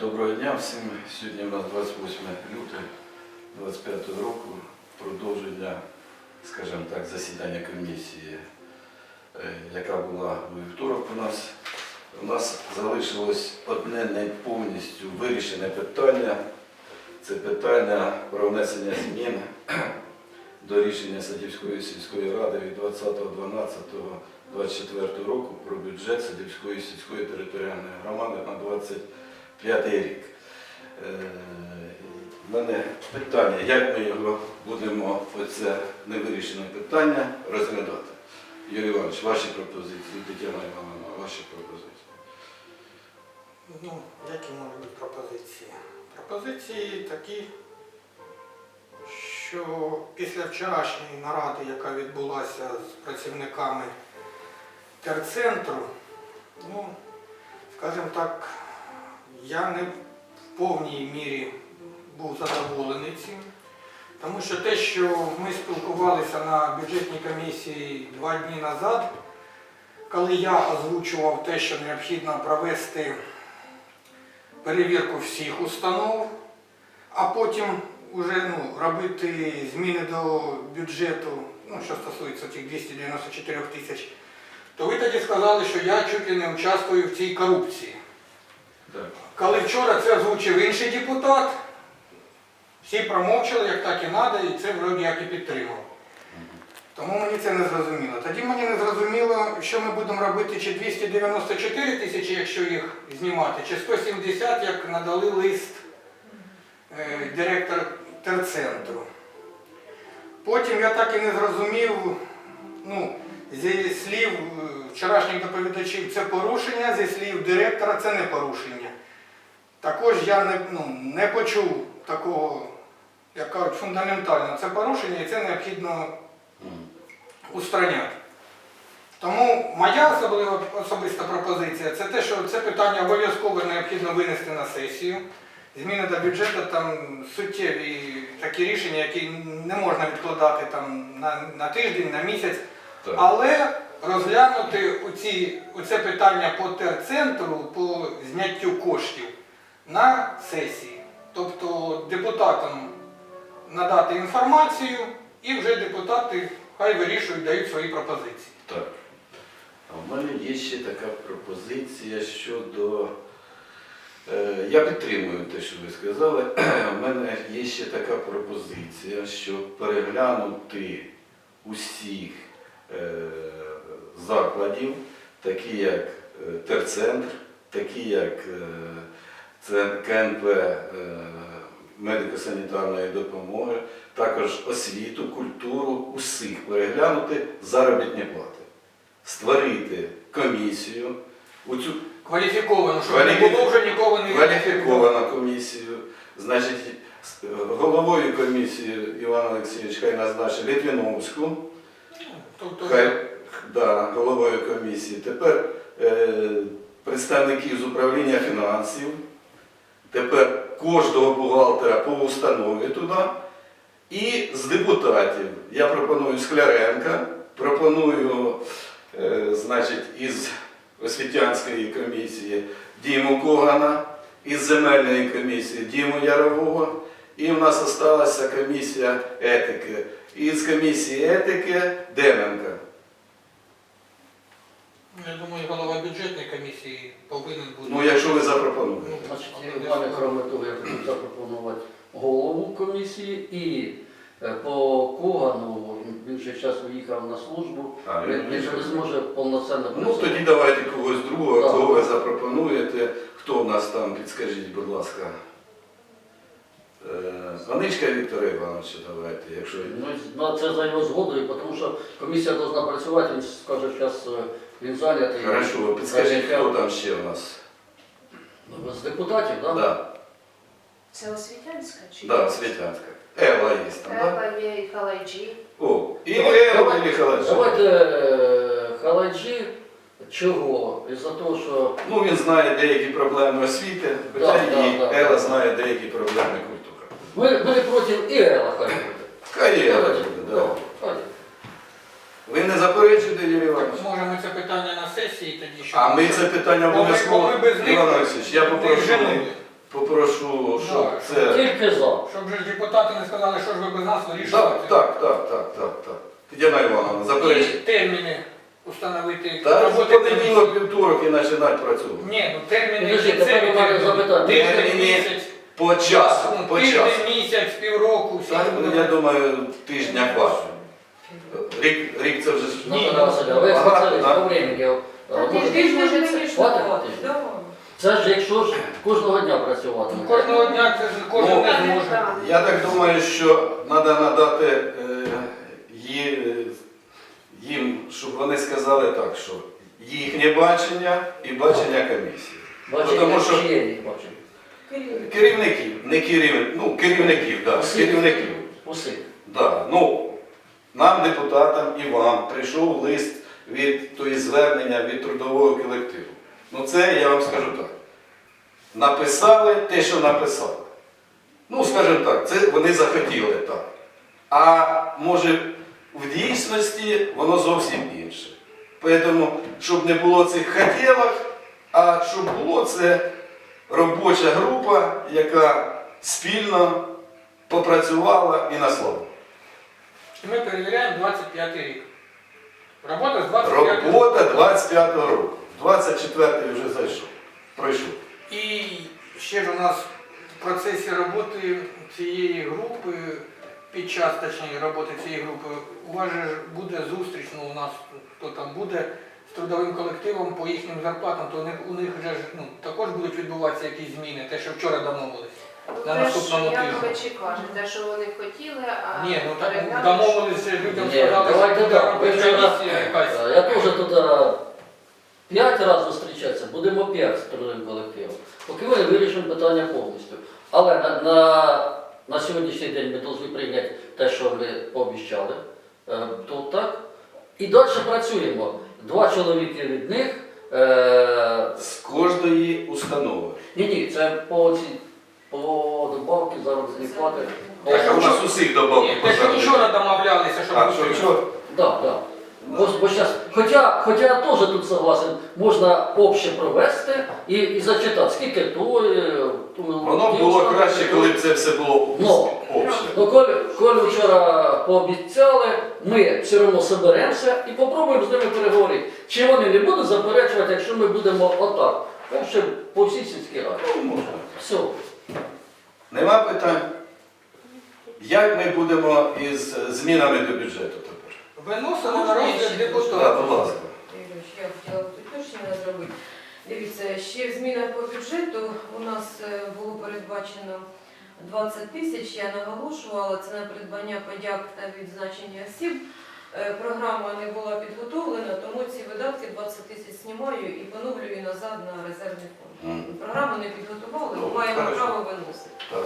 доброго дня всім. Сьогодні у нас 28 лютого 25 року. Продовження, скажімо так, засідання комісії, е, яка була у вівторок у нас. У нас залишилось одне не повністю вирішене питання. Це питання про внесення змін до рішення Садівської сільської ради від 20.12.24 року про бюджет Садівської сільської територіальної громади на 25 рік. Е, в мене питання, як ми його будемо, оце невирішене питання, розглядати. Юрій Іванович, ваші пропозиції, Тетяна Івановна, ваші пропозиції. Ну, які можуть бути пропозиції? Пропозиції такі, що після вчорашньої наради, яка відбулася з працівниками терцентру, ну, скажімо так, я не в повній мірі був задоволений цим. Тому що те, що ми спілкувалися на бюджетній комісії два дні назад, коли я озвучував те, що необхідно провести перевірку всіх установ, а потім вже ну, робити зміни до бюджету, ну, що стосується цих 294 тисяч, то ви тоді сказали, що я чуть ли не участвую в цій корупції. Так. Коли вчора це озвучив інший депутат, всі промовчали, як так і треба, і це вроді як і підтримав. Тому мені це не зрозуміло. Тоді мені не зрозуміло, що ми будемо робити, чи 294 тисячі, якщо їх знімати, чи 170, як надали лист е, директор терцентру. Потім я так і не зрозумів, ну, зі слів е, вчорашніх доповідачів це порушення, зі слів директора це не порушення. Також я не, ну, не почув такого, як кажуть, фундаментально це порушення і це необхідно устраняти. Тому моя особлива особиста пропозиція це те, що це питання обов'язково необхідно винести на сесію. Зміни до бюджету там суттєві такі рішення, які не можна відкладати там на, на тиждень, на місяць. Так. Але розглянути оці, оце питання по терцентру, по зняттю коштів на сесії. Тобто депутатам надати інформацію і вже депутати хай вирішують, дають свої пропозиції. Так. А в мене є ще така пропозиція щодо. Е, Я підтримую те, що ви сказали. У мене є ще така пропозиція, що переглянути усіх е, закладів, такі як е, терцентр, такі як це КНП е, медико-санітарної допомоги, також освіту, культуру, усіх переглянути заробітні плати, створити комісію, цю Кваліфіковано, щоб не було вже нікого не кваліфіковану комісію. Значить, головою комісії Іван Олексійович хай назначить Літвіновську, Тобто, хай да, головою комісії. Тепер е, представників з управління фінансів, тепер кожного бухгалтера по установі туди. І з депутатів я пропоную Скляренка, пропоную, е, значить, із освітянської комісії Діму Когана, із земельної комісії Діму Ярового. І в нас залишилася комісія етики. І з комісії етики Деменка. Я думаю, голова бюджетної комісії повинен бути. Ну, якщо ви запропонуєте. Ну, Значить, крім того, я хотів запропонувати голову комісії і е, по Когану, він ще зараз виїхав на службу, А, він, він же не зможе повноцінно Ну працювати. тоді давайте когось другого, Так. кого ви запропонуєте. Хто в нас там, підскажіть, будь ласка. Е, Віктора Івановича давайте, якщо. Ну, ну, це за його згодою, тому що комісія повинна працювати, він скаже, зараз він зайнятий. Хорошо, підскажіть, хто там ще у нас? Ну, З депутатів, так? Да? Да, Це освітянська чи? да, Світянська. Ела є там, да? Треба є і халайджі. О, і давай- і Халаджі. Давайте е, халаджі. Чого? Із-за того, що Ну, він знає деякі проблеми освіти, да, і да, Ела да. знає деякі проблеми культури. ми, ми проти і Ела хай буде. Хай Ела Давайте, буде, да, да. хай. Ви не заперечуєте, Юрій Іванович? Так, можемо це питання на сесії тоді, щоб... А ми це питання обов'язково. бо ми без них Іван Олексійович, я попрошу. попрошу, щоб Да, це. Тільки за. Щоб же депутати не сказали, що ж ви без нас вирішуєте. Так, так, так, так, так, так. Тетяна Івановна, І заперечуйте. терміни установити. Та роботи в понеділок, вівторок і починати працювати. Ні, ну терміни Підожди, кінцеві тепер у мене терміни. запитання. Тиждень, місяць. По часу, Ну, по часу. Тиждень, місяць, півроку, всі Так, будуть. я думаю, тижня хватить. Рік, рік це вже ж. Ні, Наталя ви багато, спеціаліст да? по времени. е, Ти ж може це Хватить? Да. Це ж якщо ж кожного дня працювати. Ну, Кожного дня це ж кожен Ну, не зможе. Я так думаю, що треба надати е, ї- їм, щоб вони сказали так, що їхнє бачення і бачення комісії. Бачите, Тому що- їх бачите? Керівників, не керівників, ну керівників, так, Усіх. керівників. Усіх. Да. Ну, нам, депутатам і вам, прийшов лист від тої звернення від трудового колективу. Ну це я вам скажу так. Написали те, що написали. Ну, скажімо так, це вони захотіли так. А може в дійсності воно зовсім інше. Тому, щоб не було цих хотілок, а щоб було це робоча група, яка спільно попрацювала і на слово. Ми перевіряємо 25 рік. Робота з 25 Робота 25-го року. 24-й вже зайшов. Пройшов. І ще ж у нас в процесі роботи цієї групи, під час точніше роботи цієї групи, у вас же буде зустріч, ну у нас хто там буде з трудовим колективом по їхнім зарплатам, то у них, у них вже ж ну, також будуть відбуватися якісь зміни, те, що вчора домовились. На Те, що наступному тижні. Яковичі каже, те, що вони хотіли, а Ні, ну так переглянули, домовилися людям Ні, сказали, давайте що буде так. Ви робоча вчора, комісія якась. е, я теж тут е, п'ять разів зустрічатися, будемо п'ять з трудовим колективом. Поки ми вирішимо питання повністю. Але на, на, на сьогоднішній день ми повинні прийняти те, що ми пообіцяли. Е, То так. І далі працюємо. Два чоловіки від них. Е, З кожної установи. ні, ні, це по ці по добавки заробітної плати. Так, Так, у нас усіх добавок Ні, те, що вчора домовлялися, що А, що, що? Да, да. Бо, бо щас, хоча, хоча я теж тут согласен, можна обще провести і, і зачитати, скільки то. е, то Воно було краще, коли б це все було Ну. обще. Ну, коли, коли вчора пообіцяли, ми все одно соберемося і попробуємо з ними переговорити. Чи вони не будуть заперечувати, якщо ми будемо отак, обще по всій сільській раді. Ну, можна. Все. Нема питань. Як ми будемо із змінами до бюджету тепер? Виносили на розгляд Так, депутатів. будь ласка. Юрійович, я хотіла уточнення зробити. Дивіться, ще в змінах по бюджету у нас е, було передбачено 20 тисяч, я наголошувала, це на придбання подяк та відзначення осіб. Е, Програма не була підготовлена, тому ці видатки 20 тисяч знімаю і поновлюю назад на резервний фонд. Програму не підготували, Ну, маємо хорошо. право виносити. Так.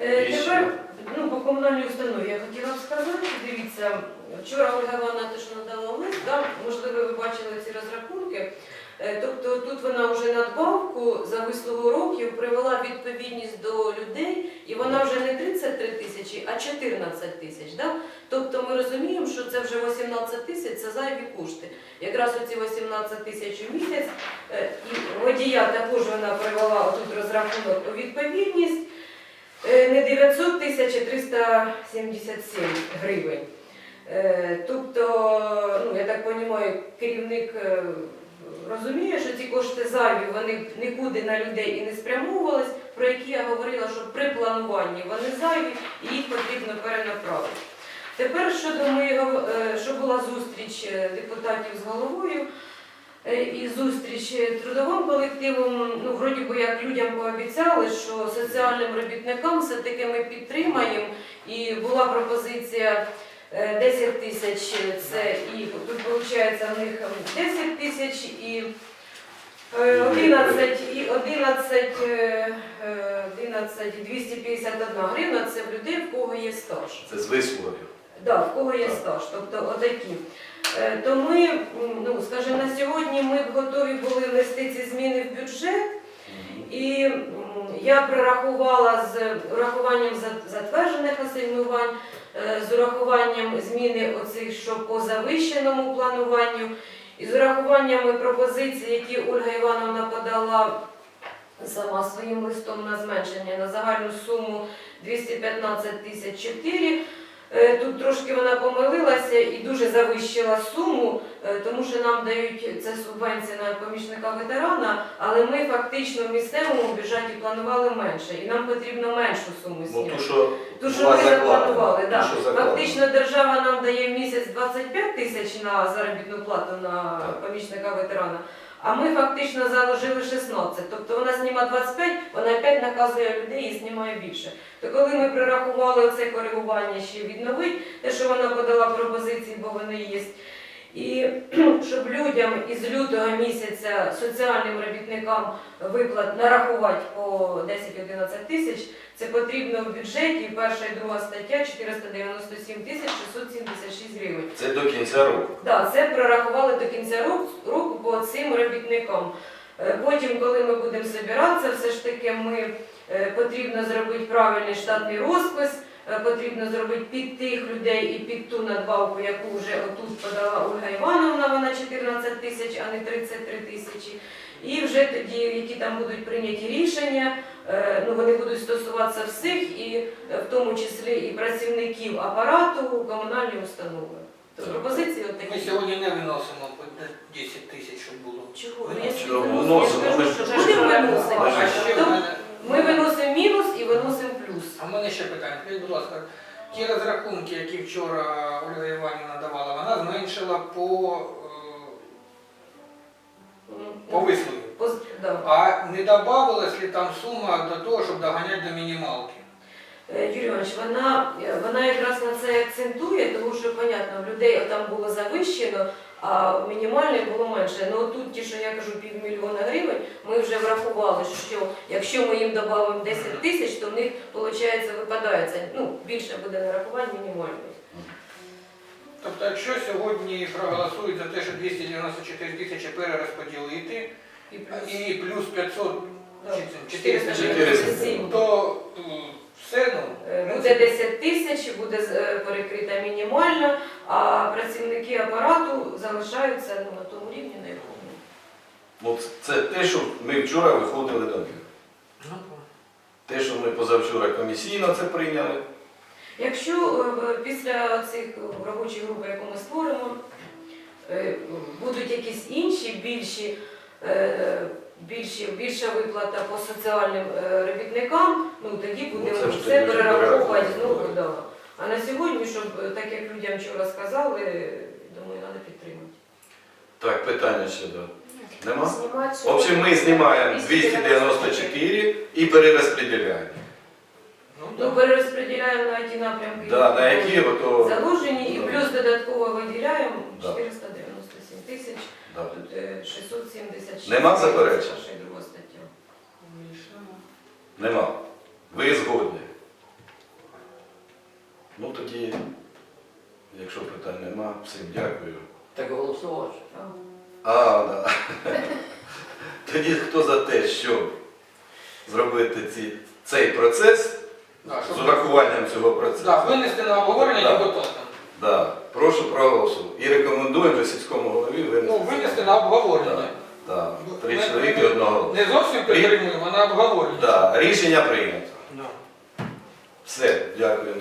Е, І Тепер ну, по комунальній установі я хотіла б сказати, дивіться, вчора Ольга Івановна теж надала лист, да? можливо, ви бачили ці розрахунки. Е, Тобто тут вона вже надбавку за вислугу років привела відповідність до людей, і вона вже не 33 тисячі, а 14 тисяч. Да? Тобто ми розуміємо, що це вже 18 тисяч, це зайві кошти. Якраз оці 18 тисяч у місяць, е, і водія також вона привела отут розрахунок у відповідність. Е, Не 900 тисяч, а 377 гривень. Тобто, ну, я так розумію, керівник розуміє, що ці кошти зайві, вони нікуди на людей і не спрямовувались, про які я говорила, що при плануванні вони зайві і їх потрібно перенаправити. Тепер щодо моєго, е, що була зустріч е, депутатів з головою, Е, і зустріч трудовим колективом, ну, вроді би як людям пообіцяли, що соціальним робітникам все-таки ми підтримаємо. І була пропозиція 10 тисяч, е, це і тут виходить в них ем, 10 тисяч і е, 11, і 11, е, е, 11 251 гривна це в людей, в кого є стаж. Це з висловів. Да, в кого є стаж, тобто отакі. Е, То ми, ну скажімо, на сьогодні ми б готові були внести ці зміни в бюджет, і я прорахувала з урахуванням за- затверджених асигнувань, е, з урахуванням зміни оцих, що по завищеному плануванню, і з урахуванням пропозицій, які Ольга Івановна подала сама своїм листом на зменшення на загальну суму 215 тисяч 4. Е, Тут трошки вона помилилася і дуже завищила суму, е, тому що нам дають це субвенція на помічника ветерана, але ми фактично в місцевому бюджеті планували менше, і нам потрібно меншу суму Ну, зняти. ту, що ми запланували, да. Фактично держава нам дає в місяць 25 тисяч на заробітну плату на помічника ветерана, а ми фактично заложили 16. Тобто вона зніма 25, вона опять наказує людей і знімає більше. То коли ми прирахували оце коригування ще відновить, те, що вона подала пропозиції, бо вони є. І щоб людям із лютого місяця соціальним робітникам виплат нарахувати по 10-11 тисяч, це потрібно в бюджеті, перша і друга стаття 497 тисяч 676 гривень. це до кінця року. Так, це прорахували до кінця року, року по цим робітникам. Е, Потім, коли ми будемо збиратися, все ж таки ми е, потрібно зробити правильний штатний розпис, е, потрібно зробити під тих людей і під ту надбавку, яку вже отут подала Ольга Івановна, вона 14 тисяч, а не 33 тисячі. І вже тоді, які там будуть прийняті рішення, е, ну вони будуть стосуватися всіх, і е, в тому числі і працівників апарату, комунальні установи. То пропозиції от Ми сьогодні не виносимо по 10 тисяч, щоб було. Чого? Ну, Я чого? ж Виносимо, кажу, ми що Вже будемо ж виносимо. Ми А ще в То мене- Ми виносимо мінус і виносимо плюс. А в мене ще питання. Скажіть, будь ласка, ті розрахунки, які вчора Ольга Іванівна давала, вона зменшила по, е, по вислові. Не додавалась ли там сума до того, щоб доганяти до мінімалки? Е, Юрій Іванович, вона, вона якраз на це акцентує, тому що, понятно, в людей там було завищено, а в мінімальних було менше. Ну тут ті, що я кажу, півмільйона гривень, ми вже врахували, що якщо ми їм додамо 10 тисяч, то в них, виходить, випадає це, ну, більше буде нарахувань мінімальних. Тобто, якщо сьогодні проголосують за те, що 294 тисячі перерозподілити І плюс і плюс 500 Да. чи це 400 то все ну. Е, в Буде принципі, 10 тисяч, буде е, перекрита мінімально, а працівники апарату залишаються ну, на тому рівні, на якому. От це те, що ми вчора виходили до них. ну, Те, що ми позавчора комісійно це прийняли. Якщо е, після цих робочих груп, яку ми створимо, е, будуть якісь інші більші, Е, е, більше, більша виплата по соціальним е, робітникам, ну тоді ну, буде ну, все перераховувати. Ну, да. А на сьогодні, щоб так як людям вчора сказали, думаю, треба підтримати. Так, питання ще до. Нема? В общем, ми знімаємо 294 і перерозподіляємо. Ну, ну, перерозподіляємо на ті напрямки, да, на які то... заложені, і плюс додатково виділяємо 497 тисяч 600. Нема заперечень? Нема. Ви згодні. Ну тоді, якщо питань нема, всім дякую. Так голосувати. А. Да. Тоді хто за те, щоб зробити ці, цей процес Да, з урахуванням цього процесу? Да, винести на обговорення Да. депутатам. Да. Прошу проголосувати. І рекомендуємо вже сільському голові винести. Ну, винести на обговорення. Да. Три Ми- чоловіки одного. Не зовсім підтримуємо, а на обговорення. Да. Рішення прийнято. Да. Все, дякуємо.